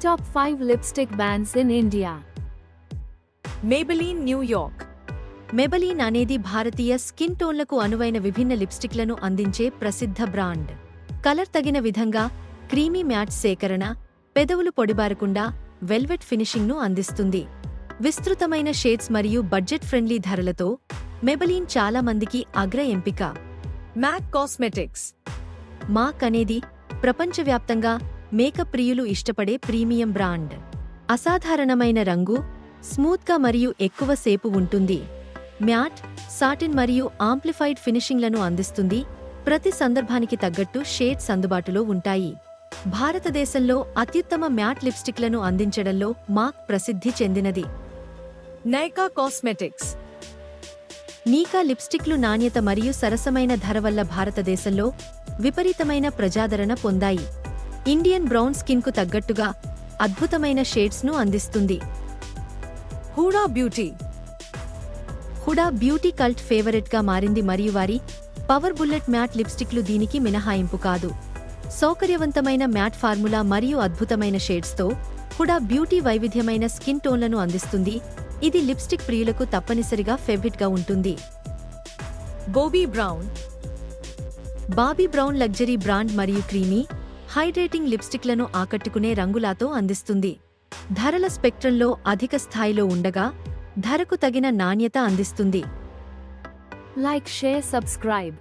Top 5 lipstick brands in India. Maybelline New York. మెబలీన్ అనేది భారతీయ skin టోన్లకు అనువైన విభిన్న లిప్స్టిక్లను అందించే ప్రసిద్ధ బ్రాండ్ కలర్ తగిన విధంగా క్రీమీ మ్యాట్ సేకరణ పెదవులు పొడిబారకుండా వెల్వెట్ ఫినిషింగ్ను అందిస్తుంది విస్తృతమైన షేడ్స్ మరియు బడ్జెట్ ఫ్రెండ్లీ ధరలతో మెబలీన్ చాలా మందికి అగ్ర ఎంపిక మ్యాక్ కాస్మెటిక్స్ మాక్ అనేది ప్రపంచవ్యాప్తంగా మేకప్ ప్రియులు ఇష్టపడే ప్రీమియం బ్రాండ్. అసాధారణమైన రంగు స్మూత్గా మరియు ఎక్కువ సేపు ఉంటుంది. మ్యాట్ సాటిన్ మరియు ఆంప్లిఫైడ్ ఫినిషింగ్లను అందిస్తుంది. ప్రతి సందర్భానికి తగ్గట్టు షేడ్స్ అందుబాటులో ఉంటాయి. భారతదేశంలో అత్యుత్తమ మ్యాట్ లిప్స్టిక్లను అందించడంలో మాక్ ప్రసిద్ధి చెందినది. Nykaa Cosmetics. నీకా లిప్స్టిక్లు నాణ్యత మరియు సరసమైన ధర వల్ల భారతదేశంలో విపరీతమైన ప్రజాదరణ పొందాయి. ఇండియన్ బ్రౌన్ స్కిన్కు తగ్గట్టుగా అద్భుతమైన షేడ్స్ను అందిస్తుంది. Huda beauty. Huda beauty cult ఫేవరెట్గా మారింది మరియు వారి పవర్ బుల్లెట్ మ్యాట్ లిప్స్టిక్లు దీనికి మినహాయింపు కాదు. సౌకర్యవంతమైన మ్యాట్ ఫార్ములా మరియు అద్భుతమైన షేడ్స్తో హుడా బ్యూటీ వైవిధ్యమైన స్కిన్ టోన్లను అందిస్తుంది. ఇది లిప్స్టిక్ ప్రియులకు తప్పనిసరిగా ఫేవరెట్గా ఉంటుంది. Bobbi Brown. Bobbi Brown luxury brand మరియు క్రీమీ హైడ్రేటింగ్ లిప్స్టిక్లను ఆకట్టుకునే రంగులాతో అందిస్తుంది. ధరల స్పెక్ట్రంలో అధిక స్థాయిలో ఉండగా ధరకు తగిన నాణ్యత అందిస్తుంది. Like share subscribe.